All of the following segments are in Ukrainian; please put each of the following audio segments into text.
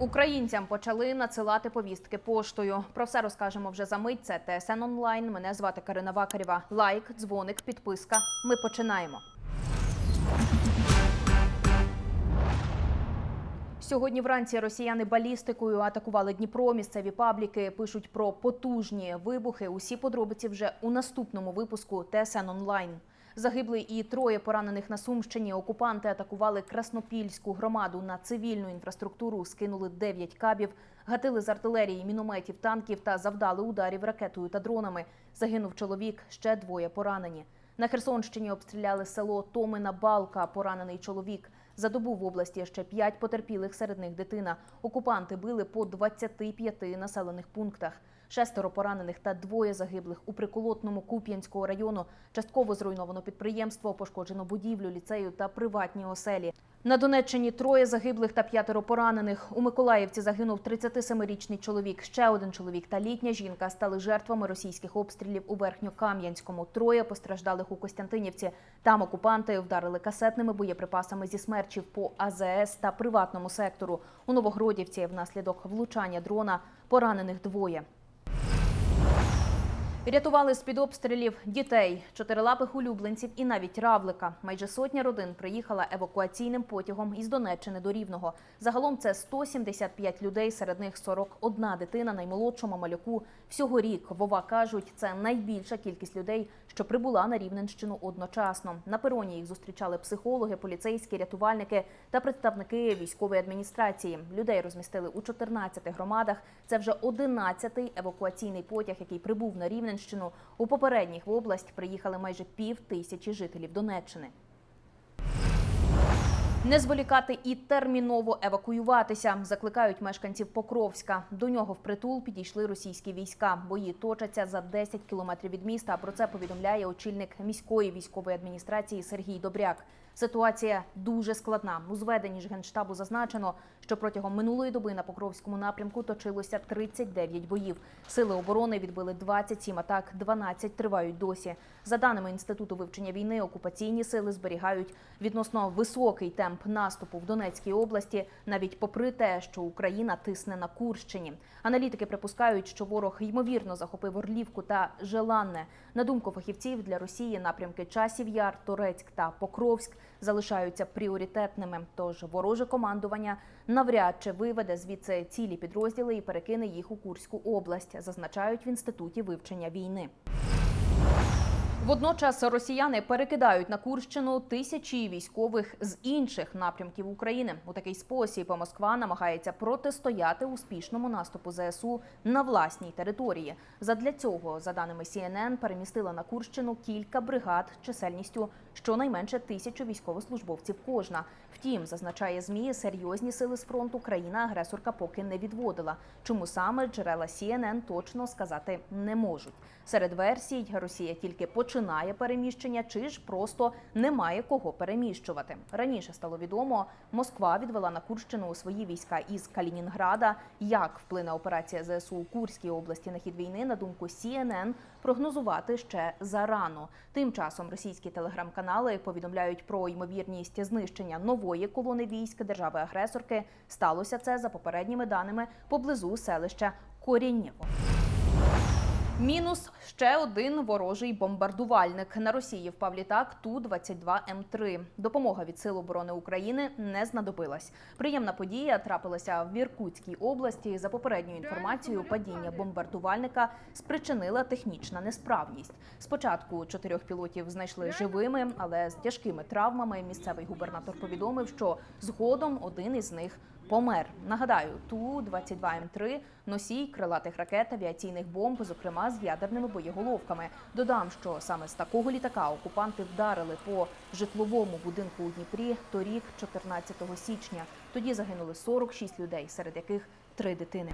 Українцям почали надсилати повістки поштою. Про все розкажемо вже за мить. Це ТСН онлайн. Мене звати Карина Вакарєва. Лайк, дзвоник, підписка. Ми починаємо. Сьогодні вранці росіяни балістикою атакували Дніпро. Місцеві пабліки пишуть про потужні вибухи. Усі подробиці вже у наступному випуску ТСН онлайн. Загибли і троє поранених на Сумщині. Окупанти атакували Краснопільську громаду на цивільну інфраструктуру. Скинули 9 кабів, гатили з артилерії, мінометів, танків та завдали ударів ракетою та дронами. Загинув чоловік, ще двоє поранені. На Херсонщині обстріляли село Томина Балка. Поранений чоловік. За добу в області ще п'ять потерпілих, серед них дитина. Окупанти били по 25 населених пунктах. Шестеро поранених та двоє загиблих у приколотному Куп'янського району. Частково зруйновано підприємство, пошкоджено будівлю, ліцею та приватні оселі. На Донеччині троє загиблих та п'ятеро поранених. У Миколаївці загинув 37-річний чоловік. Ще один чоловік та літня жінка стали жертвами російських обстрілів у Верхньокам'янському. Троє постраждалих у Костянтинівці. Там окупанти вдарили касетними боєприпасами зі смерчів по АЗС та приватному сектору. У Новогродівці внаслідок влучання дрона поранених двоє. Рятували з-під обстрілів дітей, чотирилапих улюбленців і навіть равлика. Майже сотня родин приїхала евакуаційним потягом із Донеччини до Рівного. Загалом це 175 людей, серед них 41 дитина, наймолодшому малюку. Всього рік Вова кажуть, це найбільша кількість людей, що прибула на Рівненщину одночасно. На пероні їх зустрічали психологи, поліцейські, рятувальники та представники військової адміністрації. Людей розмістили у 14 громадах. Це вже 11-й евакуаційний потяг, який прибув на Рівненщину. У попередніх в область приїхали майже пів тисячі жителів Донеччини. Не зволікати і терміново евакуюватися, закликають мешканців Покровська. До нього впритул підійшли російські війська. Бої точаться за 10 кілометрів від міста. Про це повідомляє очільник міської військової адміністрації Сергій Добряк. Ситуація дуже складна. У зведенні ж генштабу зазначено, що протягом минулої доби на Покровському напрямку точилося 39 боїв. Сили оборони відбили 27 атак, 12 тривають досі. За даними інституту вивчення війни, окупаційні сили зберігають відносно високий темп наступу в Донецькій області, навіть попри те, що Україна тисне на Курщині. Аналітики припускають, що ворог ймовірно захопив Орлівку та Желанне. На думку фахівців, для Росії напрямки Часів Яр, Торецьк та Покровськ залишаються пріоритетними. Тож вороже командування навряд чи виведе звідси цілі підрозділи і перекине їх у Курську область, зазначають в інституті вивчення війни. Водночас росіяни перекидають на Курщину тисячі військових з інших напрямків України. У такий спосіб Москва намагається протистояти успішному наступу ЗСУ на власній території. Задля цього, за даними CNN, перемістила на Курщину кілька бригад чисельністю щонайменше тисячу військовослужбовців кожна. Втім, зазначає змі, серйозні сили з фронту країна-агресорка поки не відводила. Чому саме джерела CNN точно сказати не можуть. Серед версій Росія тільки починає переміщення, чи ж просто немає кого переміщувати. Раніше стало відомо, Москва відвела на Курщину свої війська із Калінінграда. Як вплине операція ЗСУ у Курській області на хід війни, на думку CNN, прогнозувати ще зарано. Тим часом російські телеграм-канали повідомляють про ймовірність знищення нової колони військ держави-агресорки. Сталося це за попередніми даними поблизу селища Корінєво. Мінус ще один ворожий бомбардувальник. На Росії впав літак Ту-22М3. Допомога від Сил оборони України не знадобилась. Приємна подія трапилася в Іркутській області. За попередньою інформацією, падіння бомбардувальника спричинила технічна несправність. Спочатку чотирьох пілотів знайшли живими, але з тяжкими травмами. Місцевий губернатор повідомив, що згодом один із них помер. Нагадаю, Ту-22М3 – носій крилатих ракет, авіаційних бомб, зокрема з ядерними боєголовками. Додам, що саме з такого літака окупанти вдарили по житловому будинку у Дніпрі торік, 14 січня. Тоді загинули 46 людей, серед яких три дитини.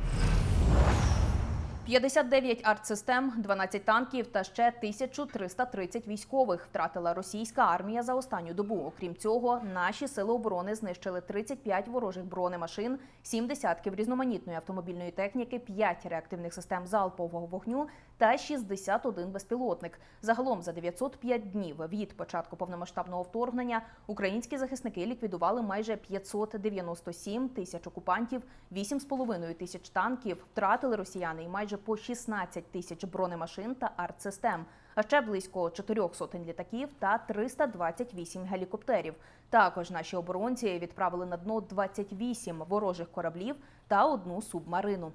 59 артсистем, 12 танків та ще 1330 військових втратила російська армія за останню добу. Окрім цього, наші сили оборони знищили 35 ворожих бронемашин, 7 десятків різноманітної автомобільної техніки, 5 реактивних систем залпового вогню та 61 безпілотник. Загалом за 905 днів від початку повномасштабного вторгнення українські захисники ліквідували майже 597 тисяч окупантів, 8,5 тисяч танків, втратили росіяни і майже по 16 тисяч бронемашин та артсистем, а ще близько 4 сотень літаків та 328 гелікоптерів. Також наші оборонці відправили на дно 28 ворожих кораблів та одну субмарину.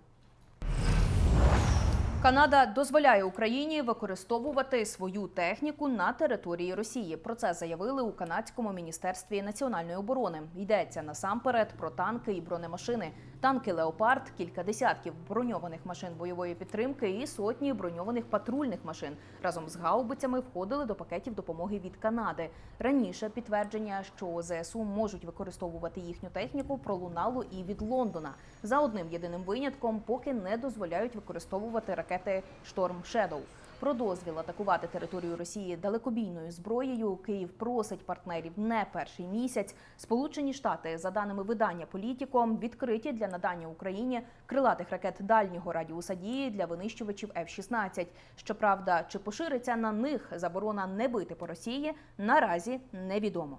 Канада дозволяє Україні використовувати свою техніку на території Росії. Про це заявили у канадському міністерстві національної оборони. Йдеться насамперед про танки і бронемашини. Танки Леопард, кілька десятків броньованих машин бойової підтримки і сотні броньованих патрульних машин разом з гаубицями входили до пакетів допомоги від Канади. Раніше підтвердження, що ЗСУ можуть використовувати їхню техніку, пролунало і від Лондона. За одним єдиним винятком, поки не дозволяють використовувати ракети Шторм Шедоу. Про дозвіл атакувати територію Росії далекобійною зброєю Київ просить партнерів не перший місяць. Сполучені Штати, за даними видання Політіком, відкриті для надання Україні крилатих ракет дальнього радіуса дії для винищувачів F-16. Щоправда, чи пошириться на них заборона не бити по Росії, наразі невідомо.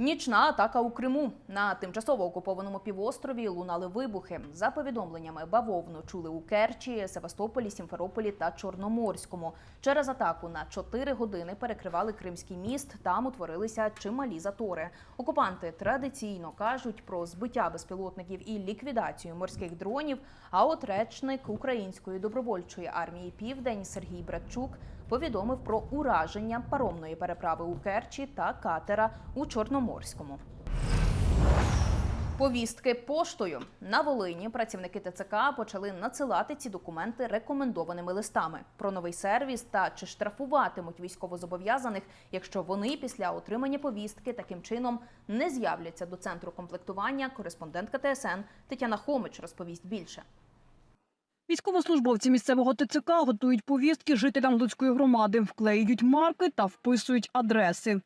Нічна атака у Криму на тимчасово окупованому півострові лунали вибухи. За повідомленнями бавовну чули у Керчі, Севастополі, Сімферополі та Чорноморському. Через атаку на 4 години перекривали Кримський міст. Там утворилися чималі затори. Окупанти традиційно кажуть про збиття безпілотників і ліквідацію морських дронів. А от речник української добровольчої армії Південь Сергій Братчук повідомив про ураження паромної переправи у Керчі та катера у Чорноморському. Повістки поштою на Волині працівники ТЦК почали надсилати ці документи рекомендованими листами про новий сервіс та чи штрафуватимуть військовозобов'язаних, якщо вони після отримання повістки таким чином не з'являться до центру комплектування. Кореспондентка ТСН Тетяна Хомич розповість більше. Військовослужбовці місцевого ТЦК готують повістки жителям Луцької громади, вклеюють марки та вписують адреси.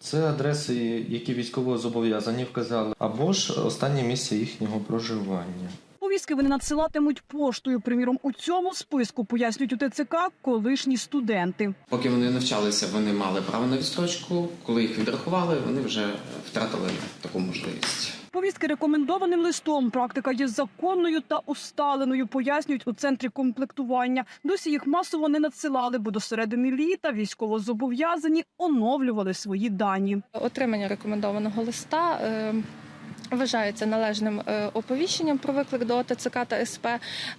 Це адреси, які військово зобов'язані вказали, або ж останнє місце їхнього проживання. Повістки вони надсилатимуть поштою. Приміром, у цьому списку пояснюють у ТЦК колишні студенти. Поки вони навчалися, вони мали право на відстрочку. Коли їх відрахували, вони вже втратили таку можливість. Повістки рекомендованим листом. Практика є законною та усталеною. Пояснюють у центрі комплектування. Досі їх масово не надсилали, бо до середини літа військовозобов'язані оновлювали свої дані. Отримання рекомендованого листа е, вважається належним е, оповіщенням про виклик до ТЦК та СП,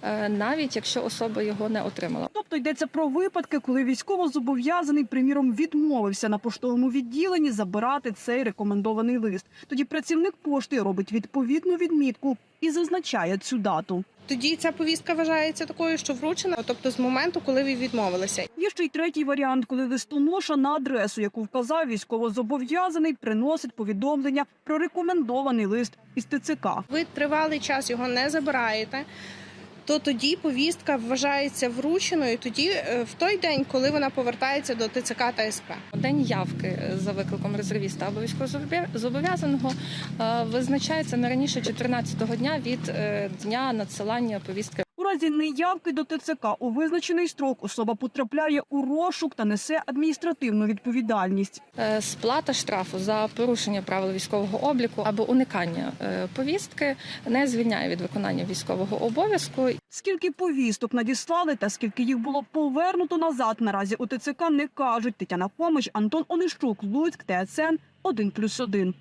е, навіть якщо особа його не отримала. Тобто йдеться про випадки, коли військовозобов'язаний, приміром, відмовився на поштовому відділенні забирати цей рекомендований лист. Тоді працівник пошти робить відповідну відмітку і зазначає цю дату. Тоді ця повістка вважається такою, що вручена, тобто з моменту, коли ви відмовилися. Є ще й третій варіант, коли листоноша на адресу, яку вказав військовозобов'язаний, приносить повідомлення про рекомендований лист із ТЦК. Ви тривалий час його не забираєте. То тоді повістка вважається врученою тоді е, в той день, коли вона повертається до ТЦК та СП. День явки е, за викликом резервіста або військовозобов'язаного е, визначається не раніше 14-го дня від дня надсилання повістки. Разі неявки до ТЦК у визначений строк особа потрапляє у розшук та несе адміністративну відповідальність. Е, Сплата штрафу за порушення правил військового обліку або уникання е, повістки не звільняє від виконання військового обов'язку. Скільки повісток надіслали та скільки їх було повернуто назад, наразі у ТЦК не кажуть. Тетяна Хомич, Антон Онищук, Луцьк, ТСН 1+,1.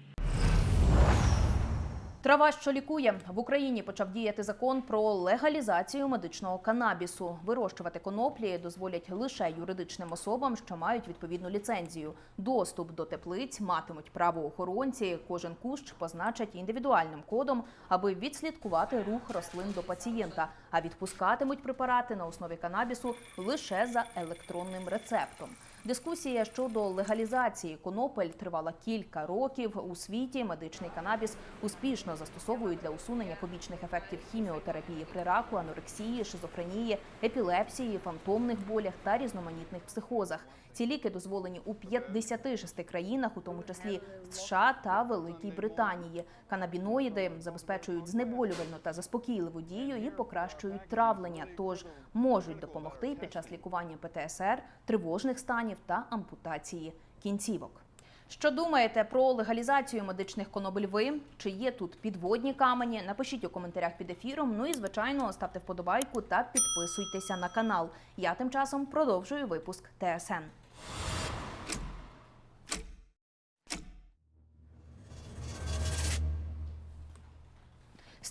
Трава, що лікує в Україні, почав діяти закон про легалізацію медичного канабісу. Вирощувати коноплі дозволять лише юридичним особам, що мають відповідну ліцензію. Доступ до теплиць матимуть правоохоронці. Кожен кущ позначать індивідуальним кодом, аби відслідкувати рух рослин до пацієнта. А відпускатимуть препарати на основі канабісу лише за електронним рецептом. Дискусія щодо легалізації конопель тривала кілька років. У світі медичний канабіс успішно застосовують для усунення побічних ефектів хіміотерапії при раку, анорексії, шизофренії, епілепсії, фантомних болях та різноманітних психозах. Ці ліки дозволені у 56 країнах, у тому числі США та Великій Британії. Канабіноїди забезпечують знеболювальну та заспокійливу дію і покращують травлення, тож можуть допомогти під час лікування ПТСР, тривожних станів та ампутації кінцівок. Що думаєте про легалізацію медичних конобель ви? Чи є тут підводні камені? Напишіть у коментарях під ефіром. Ну і звичайно, ставте вподобайку та підписуйтеся на канал. Я тим часом продовжую випуск ТСН.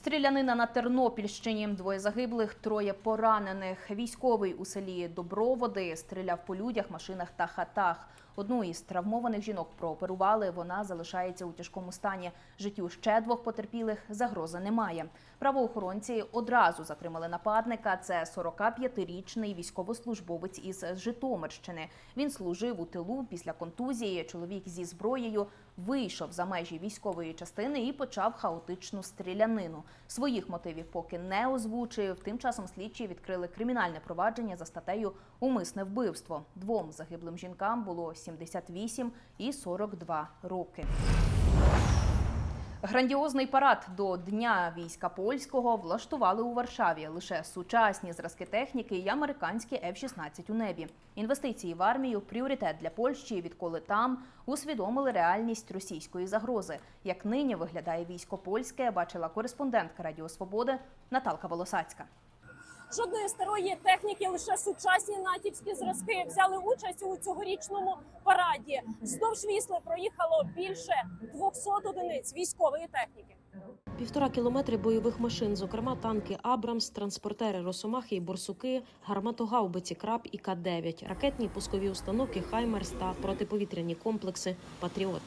Стрілянина на Тернопільщині. Двоє загиблих, троє поранених. Військовий у селі Доброводи стріляв по людях, машинах та хатах. Одну із травмованих жінок прооперували. Вона залишається у тяжкому стані. Життю ще двох потерпілих загрози немає. Правоохоронці одразу затримали нападника. Це 45-річний військовослужбовець із Житомирщини. Він служив у тилу після контузії. Чоловік зі зброєю вийшов за межі військової частини і почав хаотичну стрілянину. Своїх мотивів поки не озвучив. Тим часом слідчі відкрили кримінальне провадження за статтею Умисне вбивство. Двом загиблим жінкам було 78 і 42 роки. Грандіозний парад до Дня війська польського влаштували у Варшаві. Лише сучасні зразки техніки і американські F-16 у небі. Інвестиції в армію пріоритет для Польщі. Відколи там усвідомили реальність російської загрози. Як нині виглядає військо польське, бачила кореспондентка Радіо Свободи Наталка Волосацька. Жодної старої техніки, лише сучасні натівські зразки взяли участь у цьогорічному параді. Вздовж вісли проїхало більше 200 одиниць військової техніки. Півтора кілометри бойових машин, зокрема танки Абрамс, транспортери Росомахи і Борсуки, гарматогаубиці Краб і К-9, ракетні пускові установки Хаймерс та протиповітряні комплекси Патріот.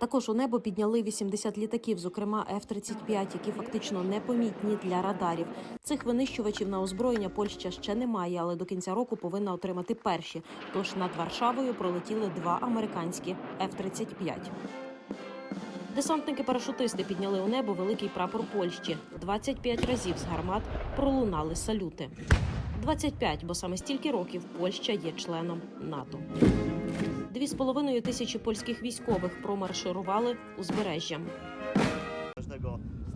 Також у небо підняли 80 літаків, зокрема F-35, які фактично непомітні для радарів. Цих винищувачів на озброєння Польща ще не має, але до кінця року повинна отримати перші. Тож над Варшавою пролетіли два американські F-35. Десантники-парашутисти підняли у небо великий прапор Польщі. 25 разів з гармат пролунали салюти. 25, бо саме стільки років Польща є членом НАТО. Дві з половиною тисячі польських військових промарширували узбережжям.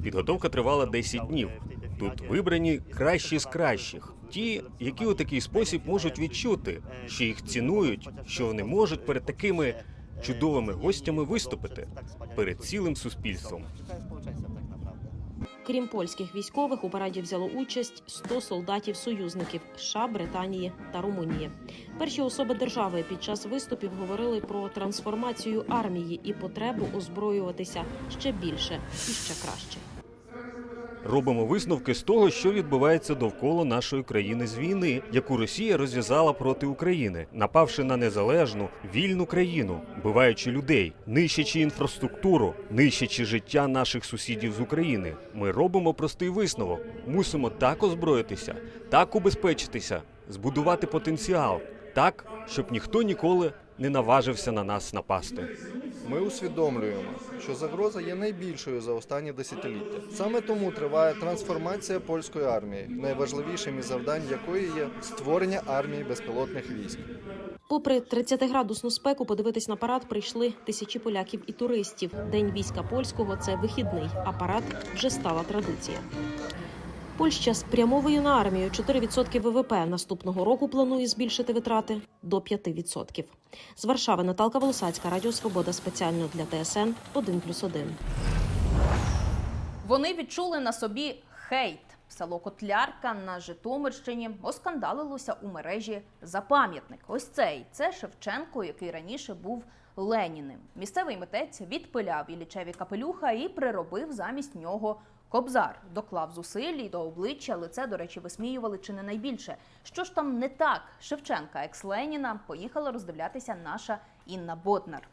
Підготовка тривала 10 днів. Тут вибрані кращі з кращих, ті, які у такий спосіб можуть відчути, що їх цінують, що вони можуть перед такими чудовими гостями виступити перед цілим суспільством. Крім польських військових, у параді взяло участь 100 солдатів-союзників США, Британії та Румунії. Перші особи держави під час виступів говорили про трансформацію армії і потребу озброюватися ще більше і ще краще. Робимо висновки з того, що відбувається довкола нашої країни з війни, яку Росія розв'язала проти України, напавши на незалежну вільну країну, вбиваючи людей, нищачи інфраструктуру, нищачи життя наших сусідів з України. Ми робимо простий висновок: мусимо так озброїтися, так убезпечитися, збудувати потенціал, так, щоб ніхто ніколи не наважився на нас напасти. Ми усвідомлюємо, що загроза є найбільшою за останні десятиліття. Саме тому триває трансформація польської армії, найважливішим із завдань якої є створення армії безпілотних військ. Попри 30-градусну спеку, подивитись на парад прийшли тисячі поляків і туристів. День війська польського це вихідний, а парад вже стала традиція. Польща спрямовує на армію 4% ВВП. Наступного року планує збільшити витрати до 5%. З Варшави Наталка Волосацька, Радіо Свобода спеціально для ТСН 1+,1. Вони відчули на собі хейт. Село Котлярка на Житомирщині оскандалилося у мережі за пам'ятник. Ось цей це Шевченко, який раніше був Леніним. Місцевий митець відпиляв Іллічеві капелюха і приробив замість нього кобзар. Доклав зусиль і до обличчя лице, до речі, висміювали чи не найбільше. Що ж там не так? Шевченка, екс Леніна, поїхала роздивлятися наша Інна Ботнар.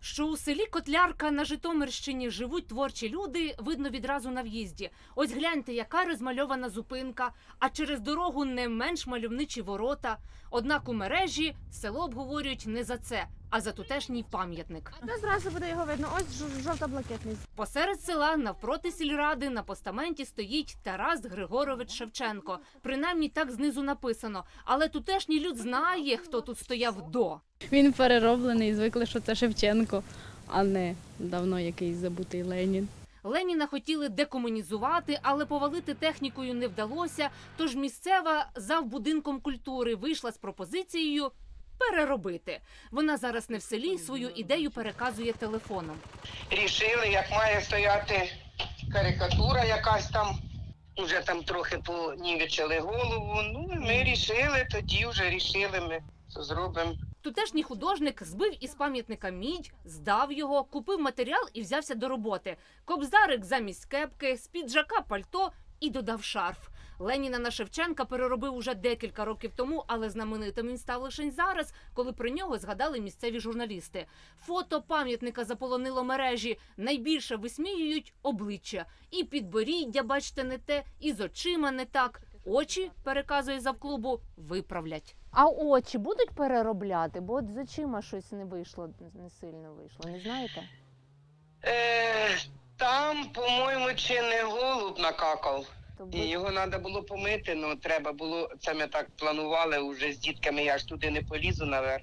Що у селі Котлярка на Житомирщині живуть творчі люди, видно відразу на в'їзді. Ось гляньте, яка розмальована зупинка, а через дорогу не менш мальовничі ворота. Однак у мережі село обговорюють не за це. А за тутешній пам'ятник. Зразу буде його видно. Ось жовто-блакитний. Посеред села навпроти сільради на постаменті стоїть Тарас Григорович Шевченко. Принаймні так знизу написано. Але тутешній люд знає, хто тут стояв до. Він перероблений, звикли, що це Шевченко, а не давно якийсь забутий Ленін. Леніна хотіли декомунізувати, але повалити технікою не вдалося. Тож місцева завбудинком культури вийшла з пропозицією переробити. Вона зараз не в селі свою ідею переказує телефоном. рішили, як має стояти карикатура якась там. Уже там трохи понівечили голову. Ну, ми рішили, тоді вже рішили ми, зробимо. Тутешній художник збив із пам'ятника мідь, здав його, купив матеріал і взявся до роботи. Кобзарик замість кепки, з піджака пальто і додав шарф. Леніна на Шевченка переробив уже декілька років тому, але знаменитим він став лише зараз, коли про нього згадали місцеві журналісти. Фото пам'ятника заполонило мережі. Найбільше висміюють обличчя. І підборіддя, бачите, не те, і з очима не так. Очі, переказує завклубу, виправлять. А очі будуть переробляти, бо от з очима щось не вийшло, не сильно вийшло. Не знаєте? Е, там, по-моєму, чи не голуб накакав. То І його треба було помити, ну треба було, це ми так планували вже з дітками, я ж туди не полізу наверх.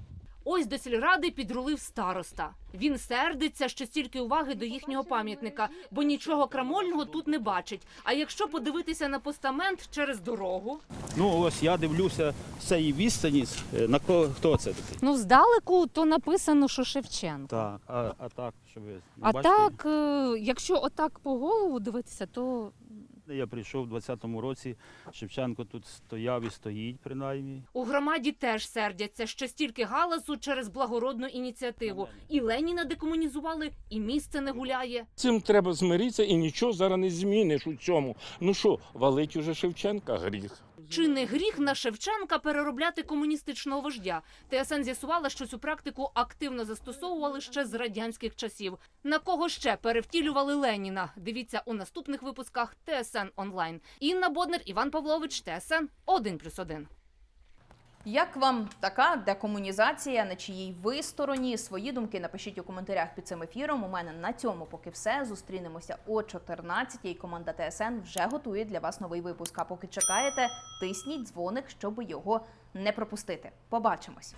Ось до сільради підрулив староста. Він сердиться, що стільки уваги до їхнього пам'ятника, бо нічого крамольного тут не бачить. А якщо подивитися на постамент через дорогу, Ну ось я дивлюся з цієї відстані. е, На кого хто це такий? Ну, здалеку то написано, що Шевченко. Так, а, а так, що ви не А бачите? так, е, якщо отак по голову дивитися, то Я прийшов у 20-му році. Шевченко тут стояв і стоїть, принаймні. у громаді теж сердяться, що стільки галасу через благородну ініціативу. І Леніна декомунізували, і місце не гуляє. Цим треба змиритися і нічого зараз не зміниш у цьому. Ну що, валить уже Шевченка гріх. Чи не гріх на Шевченка переробляти комуністичного вождя? ТСН з'ясувала, що цю практику активно застосовували ще з радянських часів. На кого ще перевтілювали Леніна? Дивіться у наступних випусках ТСН онлайн. Інна Боднер, Іван Павлович, ТСН 1+,1. Як вам така декомунізація, на чиїй ви стороні? Свої думки напишіть у коментарях під цим ефіром. У мене на цьому поки все. Зустрінемося о 14-й. Команда ТСН вже готує для вас новий випуск. А поки чекаєте, тисніть дзвоник, щоб його не пропустити. Побачимось.